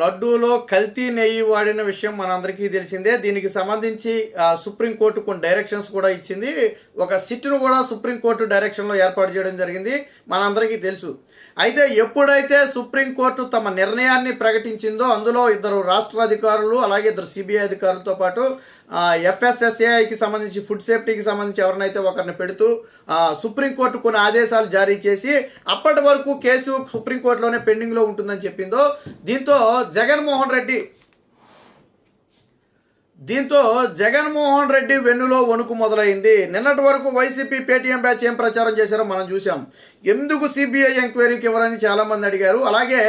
లడ్డూలో కల్తీ నెయ్యి వాడిన విషయం మనందరికీ తెలిసిందే. దీనికి సంబంధించి సుప్రీంకోర్టు కొన్ని డైరెక్షన్స్ కూడా ఇచ్చింది. ఒక సిట్ను కూడా సుప్రీంకోర్టు డైరెక్షన్లో ఏర్పాటు చేయడం జరిగింది. మనందరికీ తెలుసు. అయితే ఎప్పుడైతే సుప్రీంకోర్టు తమ నిర్ణయాన్ని ప్రకటించిందో అందులో ఇద్దరు రాష్ట్ర అధికారులు అలాగే ఇద్దరు సిబిఐ అధికారులతో పాటు ఎఫ్ఎస్ఎస్ఏఐకి సంబంధించి ఫుడ్ సేఫ్టీకి సంబంధించి ఎవరినైతే ఒకరిని పెడుతూ సుప్రీంకోర్టు కొన్ని ఆదేశాలు జారీ చేసి అప్పటి వరకు కేసు సుప్రీంకోర్టులోనే పెండింగ్లో ఉంటుందని చెప్పిందో దీంతో జగన్మోహన్ రెడ్డి. దీంతో జగన్మోహన్ రెడ్డి వెన్నులో వణుకు మొదలైంది. నిన్నటి వరకు వైసీపీ పేటీఎం బ్యాచ్ ఏం ప్రచారం చేశారో మనం చూసాం ఎందుకు సిబిఐ ఎంక్వైరీకి ఇవ్వరని చాలామంది అడిగారు. అలాగే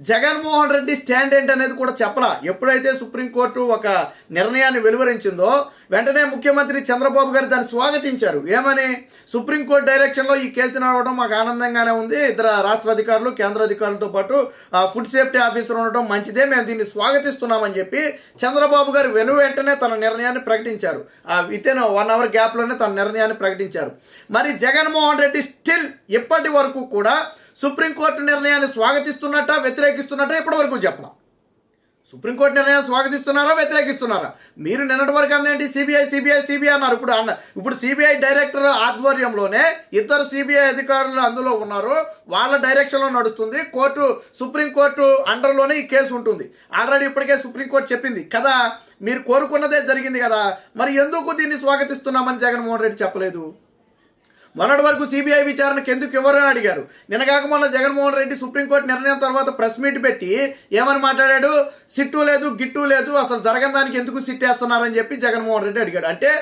జగన్మోహన్ రెడ్డి స్టాండ్ ఏంటనేది కూడా చెప్పలా. ఎప్పుడైతే సుప్రీంకోర్టు ఒక నిర్ణయాన్ని వెలువరించిందో వెంటనే ముఖ్యమంత్రి చంద్రబాబు గారు దాన్ని స్వాగతించారు. ఏమని? సుప్రీంకోర్టు డైరెక్షన్లో ఈ కేసు నడవడం మాకు ఆనందంగానే ఉంది. ఇద్దరు రాష్ట్ర అధికారులు కేంద్ర అధికారులతో పాటు ఆ, ఫుడ్ సేఫ్టీ ఆఫీసర్ ఉండటం మంచిదే. మేము దీన్ని స్వాగతిస్తున్నామని చెప్పి చంద్రబాబు గారు వెను వెంటనే తన నిర్ణయాన్ని ప్రకటించారు. విత్ ఇన్ వన్ అవర్ గ్యాప్లోనే తన నిర్ణయాన్ని ప్రకటించారు. మరి జగన్మోహన్ రెడ్డి స్టిల్ ఇప్పటి వరకు కూడా సుప్రీంకోర్టు నిర్ణయాన్ని స్వాగతిస్తున్నట్ట వ్యతిరేకిస్తున్నట్ట ఇప్పటి వరకు చెప్పడం. సుప్రీంకోర్టు నిర్ణయం స్వాగతిస్తున్నారా వ్యతిరేకిస్తున్నారా? మీరు నిన్నటి వరకు అందేంటి? సిబిఐ సిబిఐ సిబిఐ అన్నారు. ఇప్పుడు అన్న ఇప్పుడు సిబిఐ డైరెక్టర్ ఆధ్వర్యంలోనే ఇద్దరు సిబిఐ అధికారులు అందులో ఉన్నారు. వాళ్ళ డైరెక్షన్లో నడుస్తుంది. కోర్టు సుప్రీంకోర్టు అండర్లోనే ఈ కేసు ఉంటుంది. ఆల్రెడీ ఇప్పటికే సుప్రీంకోర్టు చెప్పింది కదా మీరు కోరుకున్నదే జరిగింది కదా. మరి ఎందుకు దీన్ని స్వాగతిస్తున్నామని జగన్మోహన్ రెడ్డి చెప్పలేదు? మొన్నటి వరకు సిబిఐ విచారణకు ఎందుకు ఇవ్వరని అడిగారు. నిన్నగాక మొన్న జగన్మోహన్ రెడ్డి సుప్రీంకోర్టు నిర్ణయం తర్వాత ప్రెస్ మీట్ పెట్టి ఏమని మాట్లాడాడు? సిట్టు లేదు గిట్టు లేదు అసలు జరగని దానికి ఎందుకు సిట్టేస్తున్నారని చెప్పి జగన్మోహన్ రెడ్డి అడిగాడు. అంటే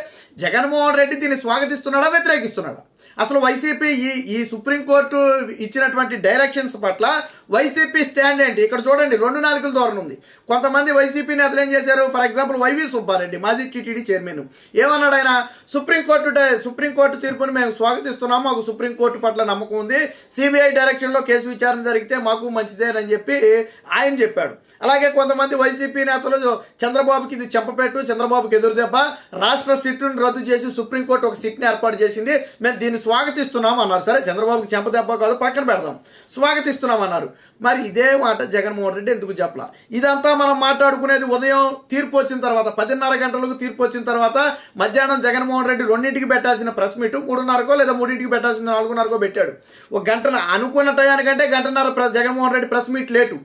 జగన్మోహన్ రెడ్డి దీన్ని స్వాగతిస్తున్నాడా వ్యతిరేకిస్తున్నాడా? అసలు వైసీపీ ఈ ఈ సుప్రీంకోర్టు ఇచ్చినటువంటి డైరెక్షన్స్ పట్ల వైసీపీ స్టాండ్ ఏంటి? ఇక్కడ చూడండి రెండు నాలుగుల ధోరణి ఉంది. కొంతమంది వైసీపీ నేతలు ఏం చేశారు? ఫర్ ఎగ్జాంపుల్ వైవి సుబ్బారెడ్డి మాజీ టీటీడీ చైర్మన్ ఏమన్నాడు ఆయన? సుప్రీంకోర్టు డై- సుప్రీంకోర్టు తీర్పుని మేము స్వాగతిస్తున్నాము మాకు సుప్రీంకోర్టు పట్ల నమ్మకం ఉంది. సిబిఐ డైరెక్షన్లో కేసు విచారణ జరిగితే మాకు మంచిదేనని చెప్పి ఆయన చెప్పాడు. అలాగే కొంతమంది వైసీపీ నేతలు చంద్రబాబుకి ఇది చెంపపెట్టు చంద్రబాబుకి ఎదురుదెబ్బ రాష్ట్ర సిట్ను రద్దు చేసి సుప్రీంకోర్టు ఒక సిట్ని ఏర్పాటు చేసింది. మేము దీన్ని స్వాగతిస్తున్నాం అన్నారు. సరే చంద్రబాబుకి చెంపదెబ్బ కాదు పక్కన పెడదాం. స్వాగతిస్తున్నాం అన్నారు. మరి ఇదే మాట జగన్మోహన్ రెడ్డి ఎందుకు చెప్పలా? ఇదంతా మనం మాట్లాడుకునేది ఉదయం తీర్పు వచ్చిన తర్వాత పదిన్నర గంటలకు తీర్పు వచ్చిన తర్వాత మధ్యాహ్నం జగన్మోహన్ రెడ్డి రెండింటికి పెట్టాల్సిన ప్రెస్ మీట్ మూడున్నరకో లేదా మూడింటికి పెట్టాల్సిన నాలుగున్నరకో పెట్టాడు. ఒక గంటన అనుకున్న టయానికంటే గంటన్నర ప్ర- Jaganmohan Reddy press meet late.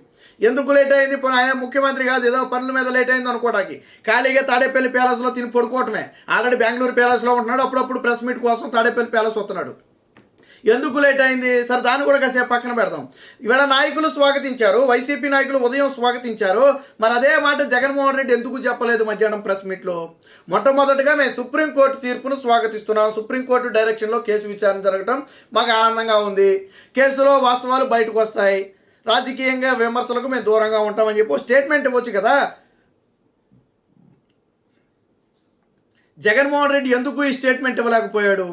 ఎందుకు లేట్ అయింది? ఆయన ముఖ్యమంత్రి కాదు ఏదో పనుల మీద లేట్ అయింది అనుకోవడానికి ఖాళీగా తాడేపల్లి ప్యాలెస్లో తిని పడుకోవటమే. ఆల్రెడీ బెంగళూరు ప్యాలెస్లో ఉంటున్నాడు అప్పుడప్పుడు ప్రెస్ మీట్ కోసం తాడేపల్లి ప్యాలెస్ వస్తున్నాడు. ఎందుకు లేట్ అయింది? సరే దాన్ని కూడా కాసేపు పక్కన పెడదాం. ఇవాళ నాయకులు స్వాగతించారు వైసీపీ నాయకులు ఉదయం స్వాగతించారు. మరి అదే మాట జగన్మోహన్ రెడ్డి ఎందుకు చెప్పలేదు మధ్యాహ్నం ప్రెస్ మీట్లో మొట్టమొదటిగా మేము సుప్రీంకోర్టు తీర్పును స్వాగతిస్తున్నాం. సుప్రీంకోర్టు డైరెక్షన్లో కేసు విచారణ జరగడం మాకు ఆనందంగా ఉంది. కేసులో వాస్తవాలు బయటకు వస్తాయి. రాజకీయంగా విమర్శలకు మేము దూరంగా ఉంటామని చెప్పి స్టేట్మెంట్ ఇవ్వచ్చు కదా. జగన్మోహన్ రెడ్డి ఎందుకు ఈ స్టేట్మెంట్ ఇవ్వలేకపోయాడు?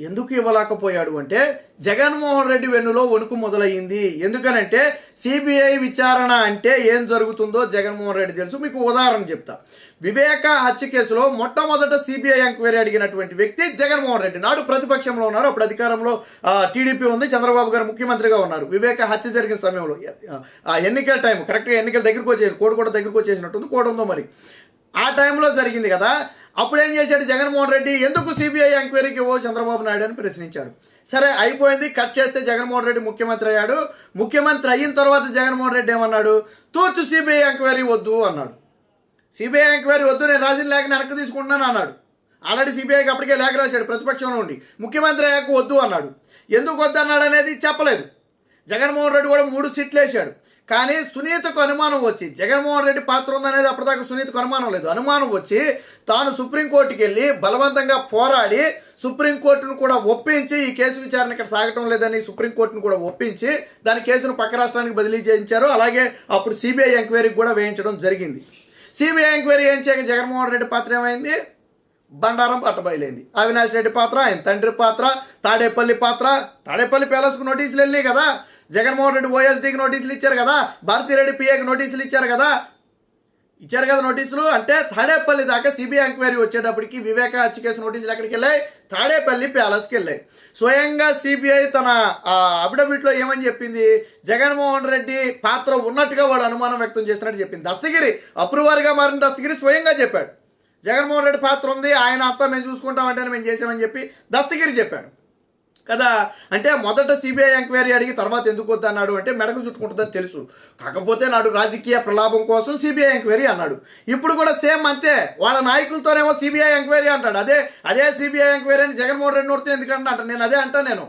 ఎందుకు ఇవ్వలేకపోయాడు అంటే జగన్మోహన్ రెడ్డి వెన్నులో వణుకు మొదలయ్యింది. ఎందుకనంటే సిబిఐ విచారణ అంటే ఏం జరుగుతుందో జగన్మోహన్ రెడ్డి తెలుసు. మీకు ఉదాహరణ చెప్తా. వివేక హత్య కేసులో మొట్టమొదట సిబిఐ ఎంక్వైరీ అడిగినటువంటి వ్యక్తి జగన్మోహన్ రెడ్డి. నాడు ప్రతిపక్షంలో ఉన్నారు. అప్పుడు అధికారంలో టీడీపీ ఉంది. చంద్రబాబు గారు ముఖ్యమంత్రిగా ఉన్నారు. వివేక హత్య జరిగిన సమయంలో ఆ ఎన్నికల టైం కరెక్ట్గా ఎన్నికల దగ్గరకు వచ్చేది కోడి కూడా దగ్గరికి వచ్చేసినట్టుంది. కోడ ఉందో మరి? ఆ టైంలో జరిగింది కదా. అప్పుడు ఏం చేశాడు జగన్మోహన్ రెడ్డి? ఎందుకు సిబిఐ ఎంక్వైరీకి ఓ చంద్రబాబు నాయుడు అని ప్రశ్నించాడు సరే అయిపోయింది. కట్ చేస్తే జగన్మోహన్ రెడ్డి ముఖ్యమంత్రి అయ్యాడు. ముఖ్యమంత్రి అయిన తర్వాత జగన్మోహన్ రెడ్డి ఏమన్నాడు? తూర్చు సిబిఐ ఎంక్వైరీ వద్దు అన్నాడు. సిబిఐ ఎంక్వైరీ వద్దు నేను రాసిన లేఖను వెనక్కి తీసుకుంటున్నాను అన్నాడు. ఆల్రెడీ సిబిఐకి అప్పటికే లేఖ రాశాడు ప్రతిపక్షంలో ఉండి. ముఖ్యమంత్రి అయ్యాక వద్దు అన్నాడు. ఎందుకు వద్దు అన్నాడు అనేది చెప్పలేదు. జగన్మోహన్ రెడ్డి కూడా మూడు సీట్లు వేశాడు. కానీ సునీతకు అనుమానం వచ్చి జగన్మోహన్ రెడ్డి పాత్ర ఉందనేది అప్పటిదాకా సునీతకు అనుమానం లేదు. అనుమానం వచ్చి తాను సుప్రీంకోర్టుకి వెళ్ళి బలవంతంగా పోరాడి సుప్రీంకోర్టును కూడా ఒప్పించి ఈ కేసు విచారణ ఇక్కడ సాగటం లేదని సుప్రీంకోర్టును కూడా ఒప్పించి దాని కేసును పక్క రాష్ట్రానికి బదిలీ చేయించారు. అలాగే అప్పుడు సిబిఐ ఎంక్వైరీకి కూడా వేయించడం జరిగింది. సిబిఐ ఎంక్వైరీ ఏం చేయక జగన్మోహన్ రెడ్డి పాత్ర ఏమైంది? బండారం పట్టబయలైంది. అవినాష్ రెడ్డి పాత్ర ఆయన తండ్రి పాత్ర తాడేపల్లి పాత్ర తాడేపల్లి ప్యాలెస్కు నోటీసులు వెళ్ళినాయి కదా. జగన్మోహన్ రెడ్డి ఓఎస్డీకి నోటీసులు ఇచ్చారు కదా. భారతీరెడ్డి పిఏకి నోటీసులు ఇచ్చారు కదా. ఇచ్చారు కదా నోటీసులు? అంటే తాడేపల్లి దాకా సిబిఐ ఎంక్వైరీ వచ్చేటప్పటికి వివేక హత్య కేసు నోటీసులు ఎక్కడికి వెళ్ళాయి? తాడేపల్లి ప్యాలెస్కి వెళ్ళాయి. స్వయంగా సిబిఐ తన అఫిడవిట్లో ఏమని చెప్పింది? జగన్మోహన్ రెడ్డి పాత్ర ఉన్నట్టుగా వాడు అనుమానం వ్యక్తం చేసినట్టు చెప్పింది. దస్తగిరి అప్రూవర్గా మారిన దస్తగిరి స్వయంగా చెప్పాడు. జగన్మోహన్ రెడ్డి పాత్ర ఉంది ఆయన అంతా మేము చూసుకుంటామంటే మేము చేసామని చెప్పి దస్తగిరి చెప్పాడు. కదా? అంటే మొదట సిబిఐ ఎంక్వైరీ అడిగి తర్వాత ఎందుకు వద్దన్నాడు అంటే మెడకు చుట్టుకుంటుందని తెలుసు. కాకపోతే నాడు రాజకీయ ప్రలాభం కోసం సిబిఐ ఎంక్వైరీ అన్నాడు. ఇప్పుడు కూడా సేమ్ అంతే. వాళ్ళ నాయకులతోనేమో సిబిఐ ఎంక్వైరీ అంటాడు. అదే అదే సిబిఐ ఎంక్వైరీ అని జగన్మోహన్ రెడ్డి నోడితే ఎందుకంటే అంట నేను అదే అంటా నేను.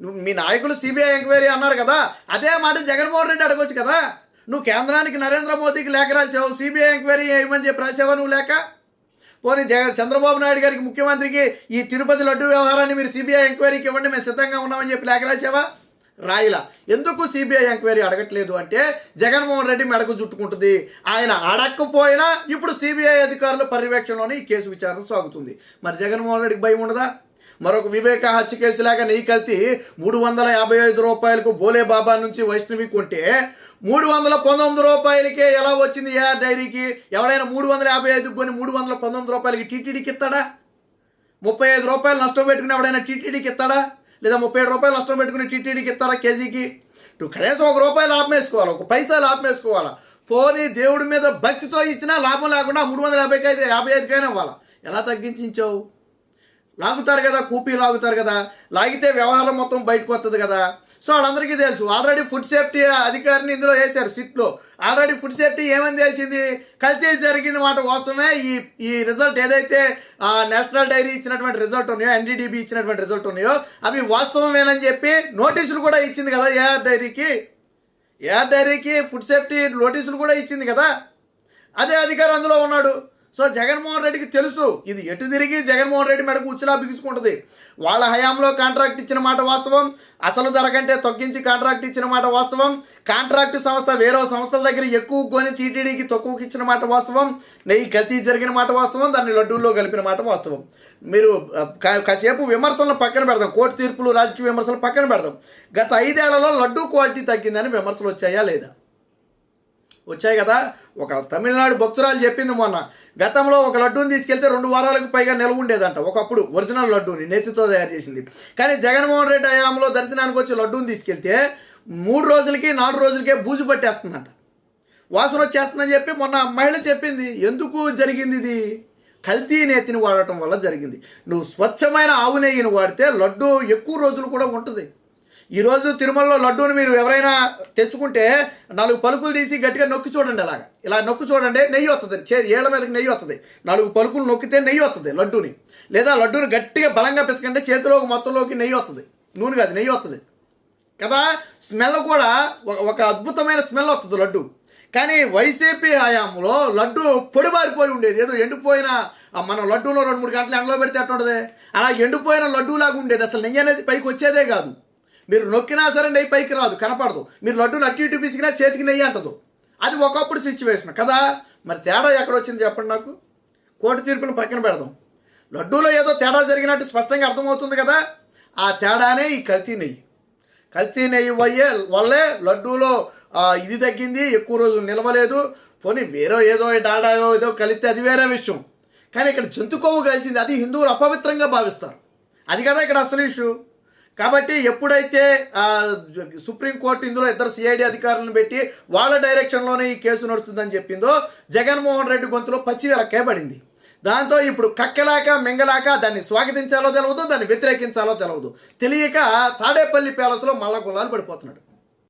నువ్వు మీ నాయకులు సిబిఐ ఎంక్వైరీ అన్నారు కదా? అదే మాట జగన్మోహన్ రెడ్డి అడగొచ్చు కదా? నువ్వు కేంద్రానికి నరేంద్ర మోదీకి లేఖ రాసావు. సిబిఐ ఎంక్వైరీ ఏమని చెప్పి రాసావా నువ్వు లేక పోనీ జగన్ చంద్రబాబు నాయుడు గారికి ముఖ్యమంత్రికి ఈ తిరుపతి లడ్డు వ్యవహారాన్ని మీరు సిబిఐ ఎంక్వైరీకి ఇవ్వండి మేము సిద్ధంగా ఉన్నామని చెప్పి లేఖ రాసావా రాయిలా. ఎందుకు సిబిఐ ఎంక్వైరీ అడగట్లేదు అంటే జగన్మోహన్ రెడ్డి మెడకు చుట్టుకుంటుంది. ఆయన అడగకపోయినా ఇప్పుడు సిబిఐ అధికారుల పర్యవేక్షణలోనే ఈ కేసు విచారణ సాగుతుంది. మరి జగన్మోహన్ రెడ్డికి భయం ఉండదా? మరొక వివేక హత్య కేసులాగా నెయ్యి కల్తీ మూడు వందల యాభై ఐదు రూపాయలకు బోలే బాబా నుంచి వైష్ణవి కొంటే మూడు వందల పంతొమ్మిది రూపాయలకే ఎలా వచ్చింది ఏ డైరీకి? ఎవడైనా మూడు వందల యాభై ఐదుకి కొని మూడు వందల పంతొమ్మిది రూపాయలకి టీటీడీకి ఇస్తాడా? ముప్పై ఐదు రూపాయలు నష్టం పెట్టుకుని ఎవడైనా టీటీడీకి ఇస్తాడా? లేదా ముప్పై ఏడు రూపాయలు నష్టం పెట్టుకుని టీటీడీకి ఇస్తారా కేజీకి? నువ్వు కనీసం ఒక రూపాయలు ఆపమేసుకోవాలి ఒక పైసా లాభం పోనీ దేవుడి మీద భక్తితో ఇచ్చినా లాభం లేకుండా మూడు వందల యాభైకి ఐదు యాభై ఐదుకైనా ఇవ్వాలా? ఎలా తగ్గించావు లాగుతారు కదా కూపీ లాగుతారు కదా లాగితే వ్యవహారం మొత్తం బయటకు వస్తుంది కదా. సో వాళ్ళందరికీ తెలుసు ఆల్రెడీ ఫుడ్ సేఫ్టీ అధికారిని ఇందులో వేశారు సిట్లో. ఆల్రెడీ ఫుడ్ సేఫ్టీ ఏమని తెలిసింది కల్తీ జరిగింది మాట వాస్తవమే ఈ ఈ రిజల్ట్ ఏదైతే ఆ, నేషనల్ డైరీ ఇచ్చినటువంటి రిజల్ట్ ఉన్నాయో ఎన్డీడీబీ ఇచ్చినటువంటి రిజల్ట్ ఉన్నాయో అవి వాస్తవమేనని చెప్పి నోటీసులు కూడా ఇచ్చింది కదా ఏఆర్ డైరీకి ఏఆర్ డైరీకి ఫుడ్ సేఫ్టీ నోటీసులు కూడా ఇచ్చింది కదా. అదే అధికారం అందులో ఉన్నాడు. సో జగన్మోహన్ రెడ్డికి తెలుసు ఇది ఎటు తిరిగి జగన్మోహన్ రెడ్డి మెడకు ఉచ్చులా బిగుసుకుంటుంది వాళ్ళ హయాంలో కాంట్రాక్ట్ ఇచ్చిన మాట వాస్తవం అసలు ధర కంటే తగ్గించి కాంట్రాక్ట్ ఇచ్చిన మాట వాస్తవం కాంట్రాక్ట్ సంస్థ వేరే సంస్థల దగ్గర ఎక్కువ కొని టీటీడీకి తక్కువకి ఇచ్చిన మాట వాస్తవం నెయ్యి గతి జరిగిన మాట వాస్తవం దాన్ని లడ్డూల్లో కలిపిన మాట వాస్తవం. మీరు కా- కాసేపు విమర్శలను పక్కన పెడదాం కోర్టు తీర్పులు రాజకీయ విమర్శలు పక్కన పెడదాం. గత ఐదేళ్ళలో లడ్డూ క్వాలిటీ తగ్గిందని విమర్శలు వచ్చాయా లేదా? వచ్చాయి కదా. ఒక తమిళనాడు భక్తురాలు చెప్పింది మొన్న గతంలో ఒక లడ్డూని తీసుకెళ్తే రెండు వారాలకు పైగా నిల్వ ఉండేదంట. ఒకప్పుడు ఒరిజినల్ లడ్డూని నెత్తితో తయారు చేసింది. కానీ జగన్మోహన్ రెడ్డి హయాంలో దర్శనానికి వచ్చి లడ్డూని తీసుకెళ్తే మూడు రోజులకి నాలుగు రోజులకే బూజు పట్టేస్తుందంట. వాసన వచ్చేస్తుందని చెప్పి మొన్న మహిళ చెప్పింది. ఎందుకు జరిగింది ఇది? కల్తీ నేతిని వాడటం వల్ల జరిగింది. నువ్వు స్వచ్ఛమైన ఆవు నెయ్యిని వాడితే లడ్డు ఎక్కువ రోజులు కూడా ఉంటుంది. ఈరోజు తిరుమలలో లడ్డూని మీరు ఎవరైనా తెచ్చుకుంటే నాలుగు పలుకులు తీసి గట్టిగా నొక్కి చూడండి అలాగా. ఇలా నొక్కి చూడండి నెయ్యి వస్తుంది చే ఏళ్ళ మీదకి నెయ్యి వస్తుంది నాలుగు పలుకులు నొక్కితే నెయ్యి వస్తుంది లడ్డూని. లేదా లడ్డూని గట్టిగా బలంగా పిసకంటే చేతిలోకి మొత్తంలోకి నెయ్యి వస్తుంది నూనె కాదు నెయ్యి వస్తుంది కదా? స్మెల్ కూడా ఒక- ఒక అద్భుతమైన స్మెల్ వస్తుంది లడ్డు. కానీ వైసీపీ హయాంలో లడ్డు పొడిబారిపోయి ఉండేది. ఏదో ఎండిపోయిన మనం లడ్డూలో రెండు మూడు గంటలు ఎండలో పెడితే అట్టుండదే అలా ఎండిపోయిన లడ్డూలాగా ఉండేది. అసలు నెయ్యి అనేది పైకి వచ్చేదే కాదు. మీరు నొక్కినా సరే నెయ్యి పైకి రాదు కనపడదు. మీరు లడ్డూని అటు ఇటు పిసికినా చేతికి నెయ్యి అంటదు. అది ఒకప్పుడు సిచ్యువేషన్ కదా? మరి తేడా ఎక్కడ వచ్చింది చెప్పండి నాకు? కోర్టు తీర్పును పక్కన పెడదాం. లడ్డూలో ఏదో తేడా జరిగినట్టు స్పష్టంగా అర్థమవుతుంది కదా? ఆ తేడానే ఈ కల్తీ నెయ్యి. కల్తీ నెయ్యి వయ్యే వల్లే లడ్డూలో ఇది తగ్గింది ఎక్కువ రోజులు నిలవలేదు. పోనీ వేరే ఏదో డాడాయో ఏదో కలిస్తే అది వేరే విషయం. కానీ ఇక్కడ జంతు కొవ్వు కలిసింది అది హిందువులు అపవిత్రంగా భావిస్తారు. అది కదా ఇక్కడ అసలు ఇష్యూ కాబట్టి ఎప్పుడైతే సుప్రీంకోర్టు ఇందులో ఇద్దరు సిఐడి అధికారులను పెట్టి వాళ్ళ డైరెక్షన్లోనే ఈ కేసు నడుస్తుందని చెప్పిందో జగన్మోహన్ రెడ్డి గొంతులో పచ్చి వెలక్కే పడింది. దాంతో ఇప్పుడు కక్కెలాక మింగలాక దాన్ని స్వాగతించాలో తెలవదు దాన్ని వ్యతిరేకించాలో తెలవదు. తెలియక తాడేపల్లి ప్యాలెస్లో మల్ల గుల్లాలు పడిపోతున్నాడు.